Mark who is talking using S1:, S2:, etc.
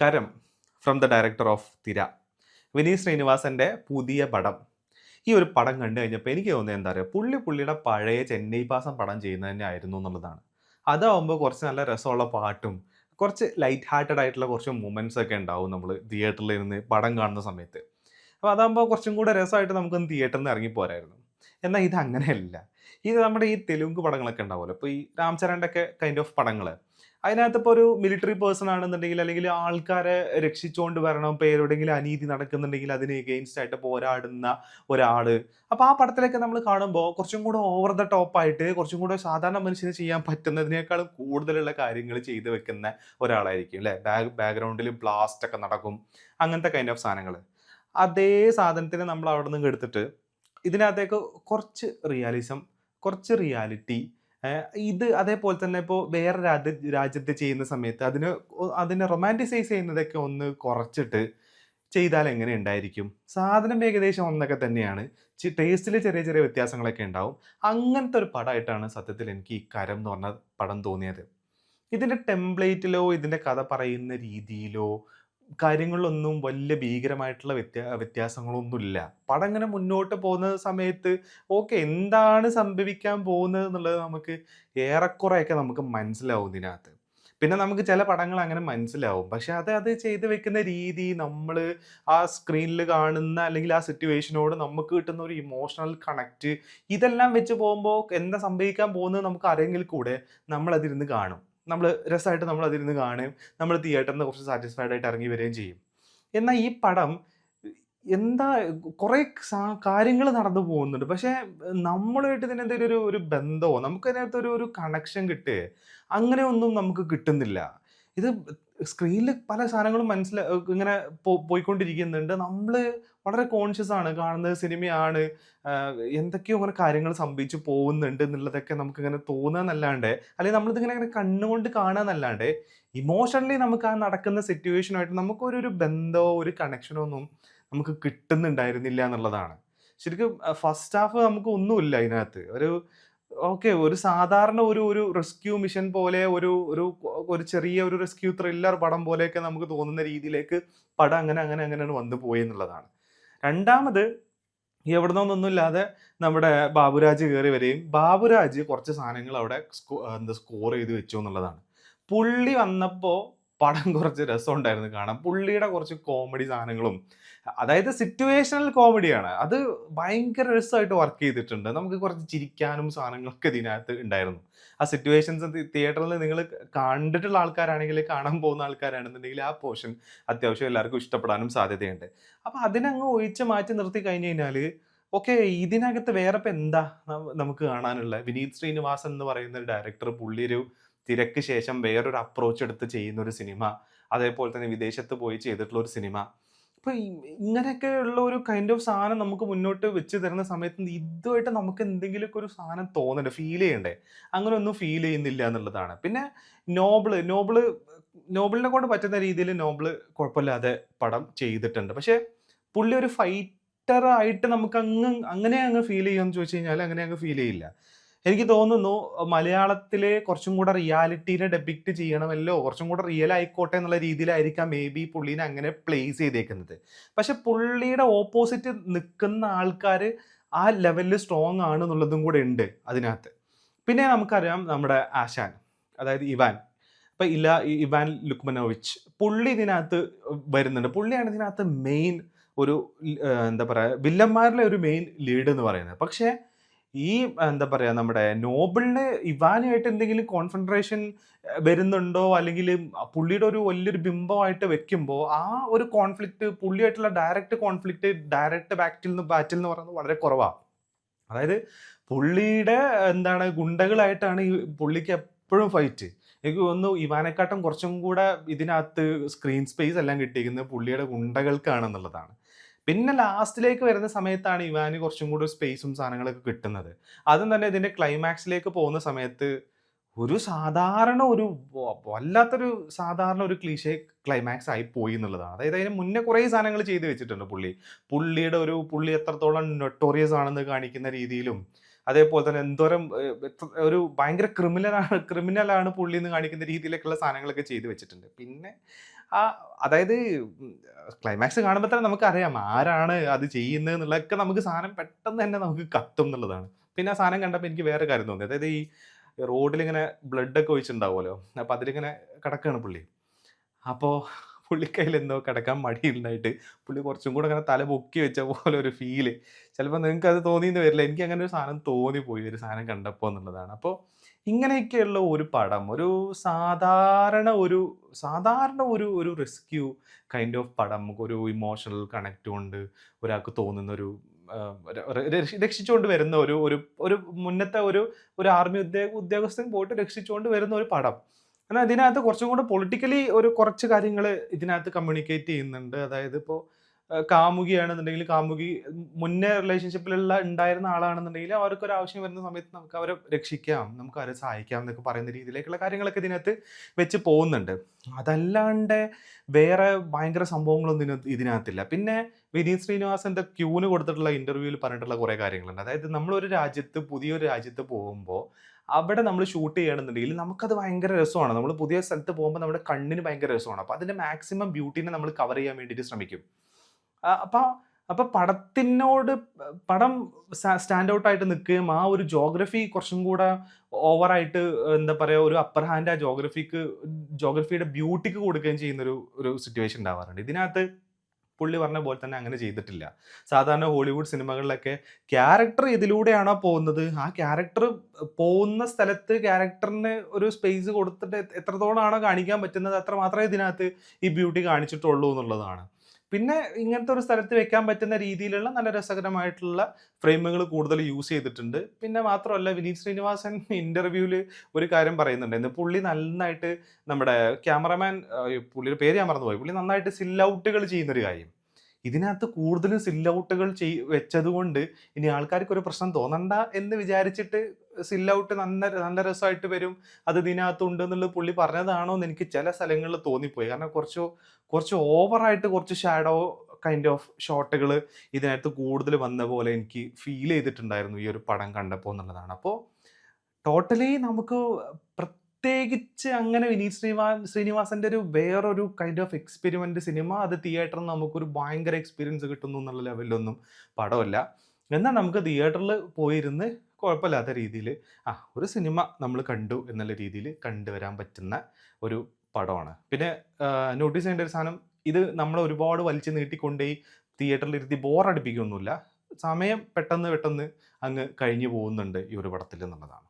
S1: കരം from the director of തിര. വിനീത് ശ്രീനിവാസന്റെ പുതിയ പടം. ഈ ഒരു പടം കണ്ടു കഴിഞ്ഞപ്പോൾ എനിക്ക് തോന്നുന്നത് എന്താ പറയുക പുള്ളി പുള്ളിയുടെ പഴയ ചെന്നൈ പാസം പടം ചെയ്യുന്നത് തന്നെ ആയിരുന്നു എന്നുള്ളതാണ്. അതാവുമ്പോൾ കുറച്ച് നല്ല രസമുള്ള പാട്ടും കുറച്ച് ലൈറ്റ് ഹാർട്ടഡ് ആയിട്ടുള്ള കുറച്ച് മൂമെന്റ്സ് ഒക്കെ ഉണ്ടാവും നമ്മൾ തിയേറ്ററിൽ ഇരുന്ന് പടം കാണുന്ന സമയത്ത്. അപ്പോൾ അതാകുമ്പോൾ കുറച്ചും കൂടെ രസമായിട്ട് നമുക്കൊന്ന് തിയേറ്ററിൽ നിന്ന് ഇറങ്ങി പോരായിരുന്നു. എന്നാൽ ഇത് അങ്ങനെയല്ല. ഇത് നമ്മുടെ ഈ തെലുങ്ക് പടങ്ങളൊക്കെ ഉണ്ടാവുമല്ലോ. ഇപ്പോൾ ഈ രാംചരന്റെ ഒക്കെ കൈൻഡ് ഓഫ് പടങ്ങൾ അതിനകത്ത് ഇപ്പോൾ ഒരു മിലിറ്ററി പേഴ്സൺ ആണെന്നുണ്ടെങ്കിൽ അല്ലെങ്കിൽ ആൾക്കാരെ രക്ഷിച്ചുകൊണ്ട് വരണം ഇപ്പോൾ എവിടെയെങ്കിലും അനീതി നടക്കുന്നുണ്ടെങ്കിൽ അതിന് എഗെയിൻസ്റ്റ് ആയിട്ട് പോരാടുന്ന ഒരാൾ അപ്പോൾ ആ പടത്തിലൊക്കെ നമ്മൾ കാണുമ്പോൾ കുറച്ചും കൂടെ ഓവർ ദ ടോപ്പ് ആയിട്ട് കുറച്ചും കൂടെ സാധാരണ മനുഷ്യന് ചെയ്യാൻ പറ്റുന്നതിനേക്കാളും കൂടുതലുള്ള കാര്യങ്ങൾ ചെയ്തു വെക്കുന്ന ഒരാളായിരിക്കും അല്ലേ? ബാക്ക് ബാക്ക്ഗ്രൗണ്ടിൽ ബ്ലാസ്റ്റ് ഒക്കെ നടക്കും അങ്ങനത്തെ കൈൻഡ് ഓഫ് സാധനങ്ങൾ. അതേ സാധനത്തിന് നമ്മൾ അവിടെ നിന്ന് എടുത്തിട്ട് ഇതിനകത്തേക്ക് കുറച്ച് റിയാലിസം കുറച്ച് റിയാലിറ്റി ഇത് അതേപോലെ തന്നെ ഇപ്പോൾ വേറെ രാജ്യ രാജ്യത്ത് ചെയ്യുന്ന സമയത്ത് അതിന് അതിനെ റൊമാന്റിസൈസ് ചെയ്യുന്നതൊക്കെ ഒന്ന് കുറച്ചിട്ട് ചെയ്താൽ എങ്ങനെ ഉണ്ടായിരിക്കും? സാധനം ഏകദേശം ഒന്നൊക്കെ തന്നെയാണ്. ടേസ്റ്റിൽ ചെറിയ ചെറിയ വ്യത്യാസങ്ങളൊക്കെ ഉണ്ടാവും. അങ്ങനത്തെ ഒരു പടമായിട്ടാണ് സത്യത്തിൽ എനിക്ക് ഈ കരം എന്ന് പറഞ്ഞ പടം തോന്നിയത്. ഇതിന്റെ ടെംപ്ലേറ്റിലോ ഇതിന്റെ കഥ പറയുന്ന രീതിയിലോ കാര്യങ്ങളിലൊന്നും വലിയ ഭീകരമായിട്ടുള്ള വ്യത്യാ വ്യത്യാസങ്ങളൊന്നുമില്ല. പടം ഇങ്ങനെ മുന്നോട്ട് പോകുന്ന സമയത്ത് ഓക്കെ എന്താണ് സംഭവിക്കാൻ പോകുന്നത് എന്നുള്ളത് നമുക്ക് ഏറെക്കുറെയൊക്കെ നമുക്ക് മനസ്സിലാവും ഇതിനകത്ത്. പിന്നെ നമുക്ക് ചില പടങ്ങൾ അങ്ങനെ മനസ്സിലാവും. പക്ഷെ അത് അത് ചെയ്തു വെക്കുന്ന രീതി നമ്മൾ ആ സ്ക്രീനിൽ കാണുന്ന അല്ലെങ്കിൽ ആ സിറ്റുവേഷനോട് നമുക്ക് കിട്ടുന്ന ഒരു ഇമോഷണൽ കണക്റ്റ് ഇതെല്ലാം വെച്ച് പോകുമ്പോൾ എന്താ സംഭവിക്കാൻ പോകുന്നത് നമുക്ക് അറിയെങ്കിൽ കൂടെ നമ്മളതിരുന്ന് കാണും. നമ്മൾ രസമായിട്ട് നമ്മൾ അതിരുന്ന് കാണുകയും നമ്മൾ തിയേറ്ററിൽ കുറച്ച് സാറ്റിസ്ഫൈഡ് ആയിട്ട് ഇറങ്ങി വരികയും ചെയ്യും. എന്നാൽ ഈ പടം എന്താ കുറേ കാര്യങ്ങൾ നടന്നു പോകുന്നുണ്ട്. പക്ഷേ നമ്മളുമായിട്ട് ഇതിന് എന്തെങ്കിലും ഒരു ഒരു ബന്ധമോ നമുക്ക് അതിനകത്ത് ഒരു ഒരു കണക്ഷൻ കിട്ടുക അങ്ങനെ ഒന്നും നമുക്ക് കിട്ടുന്നില്ല. ഇത് സ്ക്രീനിൽ പല സാധനങ്ങളും മനസ്സില ഇങ്ങനെ പോയിക്കൊണ്ടിരിക്കുന്നുണ്ട്. നമ്മൾ വളരെ കോൺഷ്യസ് ആണ് കാണുന്നത് സിനിമയാണ് എന്തൊക്കെയോ അങ്ങനെ കാര്യങ്ങൾ സംഭവിച്ചു പോകുന്നുണ്ട് എന്നുള്ളതൊക്കെ നമുക്ക് ഇങ്ങനെ തോന്നുന്നല്ലാണ്ട് അല്ലെങ്കിൽ നമ്മളിതിങ്ങനെ ഇങ്ങനെ കണ്ണുകൊണ്ട് കാണാന്നല്ലാണ്ട് ഇമോഷണലി നമുക്ക് ആ നടക്കുന്ന സിറ്റുവേഷനുമായിട്ട് നമുക്കൊരു ഒരു ബന്ധമോ ഒരു കണക്ഷനോ ഒന്നും നമുക്ക് കിട്ടുന്നുണ്ടായിരുന്നില്ല എന്നുള്ളതാണ്. ശരിക്കും ഫസ്റ്റ് ഹാഫ് നമുക്ക് ഒന്നുമില്ല അതിനകത്ത് ഒരു ഓക്കെ ഒരു സാധാരണ ഒരു ഒരു റെസ്ക്യൂ മിഷൻ പോലെ ഒരു ഒരു ഒരു ചെറിയ ഒരു റെസ്ക്യൂ ത്രില്ലർ പടം പോലെയൊക്കെ നമുക്ക് തോന്നുന്ന രീതിയിലേക്ക് പടം അങ്ങനെ അങ്ങനെ അങ്ങനെ വന്നു പോയി എന്നുള്ളതാണ് രണ്ടാമത് എവിടുന്നൊന്നൊന്നുമില്ലാതെ നമ്മുടെ ബാബുരാജ് കയറി വരികയും ബാബുരാജ് കുറച്ച് സാധനങ്ങൾ അവിടെ എന്താ സ്കോർ ചെയ്ത് വെച്ചു എന്നുള്ളതാണ്. പുള്ളി വന്നപ്പോൾ പടം കുറച്ച് രസമുണ്ടായിരുന്നു കാണാൻ. പുള്ളിയുടെ കുറച്ച് കോമഡി സാധനങ്ങളും അതായത് സിറ്റുവേഷണൽ കോമഡിയാണ് അത് ഭയങ്കര രസമായിട്ട് വർക്ക് ചെയ്തിട്ടുണ്ട്. നമുക്ക് കുറച്ച് ചിരിക്കാനും സാധനങ്ങളൊക്കെ ഇതിനകത്ത് ഉണ്ടായിരുന്നു. ആ സിറ്റുവേഷൻസ് തിയേറ്ററിൽ നിങ്ങൾ കണ്ടിട്ടുള്ള ആൾക്കാരാണെങ്കിൽ കാണാൻ പോകുന്ന ആൾക്കാരാണെന്നുണ്ടെങ്കിൽ ആ പോർഷൻ അത്യാവശ്യം എല്ലാവർക്കും ഇഷ്ടപ്പെടാനും സാധ്യതയുണ്ട്. അപ്പൊ അതിനങ്ങ് ഒഴിച്ച് മാറ്റി നിർത്തി കഴിഞ്ഞു കഴിഞ്ഞാൽ ഓക്കെ ഇതിനകത്ത് വേറെ ഇപ്പം എന്താ നമുക്ക് കാണാനുള്ള വിനീത് ശ്രീനിവാസൻ എന്ന് പറയുന്ന ഡയറക്ടർ പുള്ളി ഒരു തിരക്ക് ശേഷം വേറൊരു അപ്രോച്ച് എടുത്ത് ചെയ്യുന്ന ഒരു സിനിമ അതേപോലെ തന്നെ വിദേശത്ത് പോയി ചെയ്തിട്ടുള്ള ഒരു സിനിമ അപ്പൊ ഇങ്ങനെയൊക്കെ ഉള്ള ഒരു കൈൻഡ് ഓഫ് സാധനം നമുക്ക് മുന്നോട്ട് വെച്ച് തരുന്ന സമയത്ത് ഇതുമായിട്ട് നമുക്ക് എന്തെങ്കിലുമൊക്കെ ഒരു സാധനം തോന്നണ്ടേ ഫീൽ ചെയ്യണ്ടേ? അങ്ങനെ ഒന്നും ഫീൽ ചെയ്യുന്നില്ല എന്നുള്ളതാണ്. പിന്നെ നോബിൾ നോബിൾ നോബിളിനെ കൊണ്ട് പറ്റുന്ന രീതിയിൽ നോബിൾ കുഴപ്പമില്ലാതെ പടം ചെയ്തിട്ടുണ്ട്. പക്ഷെ പുള്ളി ഒരു ഫൈറ്റർ ആയിട്ട് നമുക്ക് അങ്ങ് അങ്ങനെ അങ്ങ് ഫീൽ ചെയ്യാന്ന് ചോദിച്ചു കഴിഞ്ഞാൽ അങ്ങനെ അങ്ങ് ഫീൽ ചെയ്യില്ല. എനിക്ക് തോന്നുന്നു മലയാളത്തിലെ കുറച്ചും കൂടെ റിയാലിറ്റീനെ ഡെബിക്ട് ചെയ്യണമല്ലോ കുറച്ചും കൂടെ റിയൽ ആയിക്കോട്ടെ എന്നുള്ള രീതിയിലായിരിക്കാം മേ ബി പുള്ളീനെ അങ്ങനെ പ്ലേസ് ചെയ്തേക്കുന്നത്. പക്ഷെ പുള്ളിയുടെ ഓപ്പോസിറ്റ് നിൽക്കുന്ന ആൾക്കാർ ആ ലെവലിൽ സ്ട്രോങ് ആണ് എന്നുള്ളതും കൂടെ ഉണ്ട് അതിനകത്ത്. പിന്നെ നമുക്കറിയാം നമ്മുടെ ആശാൻ അതായത് ഇവാൻ. ഇപ്പൊ ഇല്ല ഇവാൻ ലുക്മനോവിച്ച് പുള്ളി ഇതിനകത്ത് വരുന്നുണ്ട്. പുള്ളിയാണ് ഇതിനകത്ത് മെയിൻ ഒരു എന്താ പറയുക വില്ലന്മാരിലെ ഒരു മെയിൻ ലീഡ് എന്ന് പറയുന്നത്. പക്ഷേ ഈ എന്താ പറയാ നമ്മുടെ നോബിളിന് ഇവാനുമായിട്ട് എന്തെങ്കിലും കോൺസെൻട്രേഷൻ വരുന്നുണ്ടോ? അല്ലെങ്കിൽ പുള്ളിയുടെ ഒരു വലിയൊരു ബിംബമായിട്ട് വെക്കുമ്പോൾ ആ ഒരു കോൺഫ്ലിക്റ്റ് പുള്ളിയായിട്ടുള്ള ഡയറക്റ്റ് കോൺഫ്ലിക്റ്റ് ഡയറക്റ്റ് ബാറ്റിൽ നിന്ന് ബാറ്റിൽ എന്ന് പറയുന്നത് വളരെ കുറവാണ് അതായത് പുള്ളിയുടെ എന്താണ് ഗുണ്ടകളായിട്ടാണ് ഈ പുള്ളിക്ക് എപ്പോഴും ഫൈറ്റ് എനിക്ക് തോന്നുന്നു ഇവാനെക്കാട്ടും കുറച്ചും കൂടെ ഇതിനകത്ത് സ്ക്രീൻ സ്പേസ് എല്ലാം കിട്ടിയിരിക്കുന്നത് പുള്ളിയുടെ ഗുണ്ടകൾക്കാണെന്നുള്ളതാണ്. പിന്നെ ലാസ്റ്റിലേക്ക് വരുന്ന സമയത്താണ് ഇവാന് കുറച്ചും കൂടി സ്പേസും സാധനങ്ങളൊക്കെ കിട്ടുന്നത്. അതും തന്നെ ഇതിന്റെ ക്ലൈമാക്സിലേക്ക് പോകുന്ന സമയത്ത് ഒരു സാധാരണ ഒരു വല്ലാത്തൊരു സാധാരണ ഒരു ക്ലീഷേ ക്ലൈമാക്സ് ആയി പോയി എന്നുള്ളതാണ്. അതായത് അതിന് മുന്നേ കുറേ സാധനങ്ങൾ ചെയ്തു വെച്ചിട്ടുണ്ട് പുള്ളി. പുള്ളിയുടെ ഒരു പുള്ളി എത്രത്തോളം നൊട്ടോറിയസ് ആണെന്ന് കാണിക്കുന്ന രീതിയിലും അതേപോലെ തന്നെ എന്തോരം ഒരു ഭയങ്കര ക്രിമിനലാണ് ക്രിമിനലാണ് പുള്ളി എന്ന് കാണിക്കുന്ന രീതിയിലേക്കുള്ള സാധനങ്ങളൊക്കെ ചെയ്തു വെച്ചിട്ടുണ്ട്. പിന്നെ ആ അതായത് ക്ലൈമാക്സ് കാണുമ്പോൾ തന്നെ നമുക്കറിയാം ആരാണ് അത് ചെയ്യുന്നത് എന്നുള്ളതൊക്കെ നമുക്ക് സാധനം പെട്ടെന്ന് തന്നെ നമുക്ക് കത്തും എന്നുള്ളതാണ്. പിന്നെ ആ സാധനം കണ്ടപ്പോൾ എനിക്ക് വേറെ കാര്യം തോന്നി. അതായത് ഈ റോഡിലിങ്ങനെ ബ്ലഡൊക്കെ ഒഴിച്ചിട്ടുണ്ടാവുമല്ലോ. അപ്പോൾ അതിലിങ്ങനെ കിടക്കുകയാണ് പുള്ളി. അപ്പോൾ പുള്ളിക്കൈയിൽ എന്തോ കിടക്കാൻ മടിയുണ്ടായിട്ട് പുള്ളി കുറച്ചും കൂടെ അങ്ങനെ തല പൊക്കി വെച്ച പോലെ ഒരു ഫീൽ ചിലപ്പോൾ നിങ്ങൾക്ക് അത് തോന്നിയെന്ന് വരില്ല. എനിക്ക് അങ്ങനെ ഒരു സാധനം തോന്നിപ്പോയി ഒരു സാധനം കണ്ടപ്പോൾ എന്നുള്ളതാണ്. അപ്പോൾ ഇങ്ങനെയൊക്കെയുള്ള ഒരു പടം ഒരു സാധാരണ ഒരു സാധാരണ ഒരു ഒരു റെസ്ക്യൂ കൈൻഡ് ഓഫ് പടം ഒരു ഇമോഷണൽ കണക്ട് ഉണ്ട് ഒരാൾക്ക് തോന്നുന്ന ഒരു രക്ഷിച്ചുകൊണ്ട് വരുന്ന ഒരു ഒരു ഒരു മുന്നത്തെ ഒരു ഒരു ആർമി ഉദ്യോഗ ഉദ്യോഗസ്ഥൻ പോയിട്ട് രക്ഷിച്ചുകൊണ്ട് വരുന്ന ഒരു പടം. എന്നാൽ ഇതിനകത്ത് കുറച്ചും കൂടെ പൊളിറ്റിക്കലി ഒരു കുറച്ച് കാര്യങ്ങൾ ഇതിനകത്ത് കമ്മ്യൂണിക്കേറ്റ് ചെയ്യുന്നുണ്ട്. അതായത് ഇപ്പോൾ കാമുകിയാണെന്നുണ്ടെങ്കിൽ കാമുകി മുന്നേ റിലേഷൻഷിപ്പിലുള്ള ഉണ്ടായിരുന്ന ആളാണെന്നുണ്ടെങ്കിൽ അവർക്ക് ഒരു ആവശ്യം വരുന്ന സമയത്ത് നമുക്ക് അവരെ രക്ഷിക്കാം നമുക്ക് അവരെ സഹായിക്കാം എന്നൊക്കെ പറയുന്ന രീതിയിലേക്കുള്ള കാര്യങ്ങളൊക്കെ ഇതിനകത്ത് വെച്ച് പോകുന്നുണ്ട്. അതല്ലാണ്ട് വേറെ ഭയങ്കര സംഭവങ്ങളൊന്നും ഇതിനകത്ത് ഇതിനകത്തില്ല. പിന്നെ വിനീത് ശ്രീനിവാസന്റെ ക്യൂന് കൊടുത്തിട്ടുള്ള ഇന്റർവ്യൂവിൽ പറഞ്ഞിട്ടുള്ള കുറേ കാര്യങ്ങളുണ്ട്. അതായത് നമ്മളൊരു രാജ്യത്ത് പുതിയൊരു രാജ്യത്ത് പോകുമ്പോൾ അവിടെ നമ്മൾ ഷൂട്ട് ചെയ്യണമെന്നുണ്ടെങ്കിൽ നമുക്കത് ഭയങ്കര രസമാണ്. നമ്മൾ പുതിയ സ്ഥലത്ത് പോകുമ്പോൾ നമ്മുടെ കണ്ണിന് ഭയങ്കര രസമാണ്. അപ്പോൾ അതിന്റെ മാക്സിമം ബ്യൂട്ടീനെ നമ്മൾ കവർ ചെയ്യാൻ വേണ്ടിയിട്ട് ശ്രമിക്കും. അപ്പോൾ അപ്പൊ അപ്പൊ പടത്തിനോട് പടം സ്റ്റാൻഡ് ഔട്ട് ആയിട്ട് നിൽക്കുകയും ആ ഒരു ജോഗ്രഫി കുറച്ചും കൂടെ ഓവറായിട്ട് എന്താ പറയുക ഒരു അപ്പർ ഹാൻഡ് ആ ജോഗ്രഫിക്ക് ജോഗ്രഫിയുടെ ബ്യൂട്ടിക്ക് കൊടുക്കുകയും ചെയ്യുന്നൊരു ഒരു സിറ്റുവേഷൻ ഉണ്ടാവാറുണ്ട്. ഇതിനകത്ത് പുള്ളി പറഞ്ഞ പോലെ തന്നെ അങ്ങനെ ചെയ്തിട്ടില്ല. സാധാരണ ഹോളിവുഡ് സിനിമകളിലൊക്കെ ക്യാരക്ടർ ഇതിലൂടെയാണോ പോകുന്നത്? ആ ക്യാരക്ടർ പോകുന്ന സ്ഥലത്ത് ക്യാരക്ടറിന് ഒരു സ്പേസ് കൊടുത്തിട്ട് എത്രത്തോളം ആണോ കാണിക്കാൻ പറ്റുന്നത് അത്ര മാത്രമേ ഇതിനകത്ത് ഈ ബ്യൂട്ടി കാണിച്ചിട്ടുള്ളൂ എന്നുള്ളതാണ്. പിന്നെ ഇങ്ങനത്തെ ഒരു സ്ഥലത്ത് വെക്കാൻ പറ്റുന്ന രീതിയിലുള്ള നല്ല രസകരമായിട്ടുള്ള ഫ്രെയിമുകൾ കൂടുതൽ യൂസ് ചെയ്തിട്ടുണ്ട്. പിന്നെ മാത്രമല്ല വിനീത് ശ്രീനിവാസൻ ഇന്റർവ്യൂവിൽ ഒരു കാര്യം പറയുന്നുണ്ടായിരുന്നു പുള്ളി നന്നായിട്ട് നമ്മുടെ ക്യാമറമാൻ പുള്ളിയുടെ പേര് ഞാൻ മറന്നുപോയി. പുള്ളി നന്നായിട്ട് സിൽ ഔട്ടുകൾ ചെയ്യുന്നൊരു കാര്യം. ഇതിനകത്ത് കൂടുതലും സിൽ ഔട്ടുകൾ ചെയ് വെച്ചതുകൊണ്ട് ഇനി ആൾക്കാർക്ക് ഒരു പ്രശ്നം തോന്നണ്ട എന്ന് വിചാരിച്ചിട്ട് സിൽ ഔട്ട് നല്ല നല്ല രസമായിട്ട് വരും. അത് ഇതിനകത്തുണ്ട് എന്നുള്ളത് പുള്ളി പറഞ്ഞതാണോ എന്ന് എനിക്ക് ചില സ്ഥലങ്ങളിൽ തോന്നിപ്പോയി. കാരണം കുറച്ച് കുറച്ച് ഓവറായിട്ട് കുറച്ച് ഷാഡോ കൈൻഡ് ഓഫ് ഷോട്ടുകൾ ഇതിനകത്ത് കൂടുതൽ വന്ന പോലെ എനിക്ക് ഫീൽ ചെയ്തിട്ടുണ്ടായിരുന്നു ഈ ഒരു പടം കണ്ടപ്പോൾ എന്നുള്ളതാണ്. അപ്പോൾ ടോട്ടലി നമുക്ക് പ്രത്യേകിച്ച് അങ്ങനെ വിനീത് ശ്രീനിവാ ശ്രീനിവാസന്റെ ഒരു വേറൊരു കൈൻഡ് ഓഫ് എക്സ്പെരിമെന്റ് സിനിമ അത് തിയേറ്ററിൽ നമുക്കൊരു ഭയങ്കര എക്സ്പീരിയൻസ് കിട്ടുന്നു എന്നുള്ള ലെവലിലൊന്നും പടമല്ല എന്നാൽ നമുക്ക് തിയേറ്ററിൽ പോയിരുന്ന് കുഴപ്പമില്ലാത്ത രീതിയിൽ ആ ഒരു സിനിമ നമ്മൾ കണ്ടു എന്നുള്ള രീതിയിൽ കണ്ടുവരാൻ പറ്റുന്ന ഒരു പടമാണ്. പിന്നെ നോട്ടീസ് ചെയ്യേണ്ട ഒരു സാധനം ഇത് നമ്മൾ ഒരുപാട് വലിച്ചു നീട്ടിക്കൊണ്ടേ തിയേറ്ററിൽ ഇരുത്തി ബോറടിപ്പിക്കൊന്നുമില്ല സമയം പെട്ടെന്ന് പെട്ടെന്ന് അങ്ങ് കഴിഞ്ഞു പോകുന്നുണ്ട് ഈ ഒരു പടത്തിൽ എന്നുള്ളതാണ്.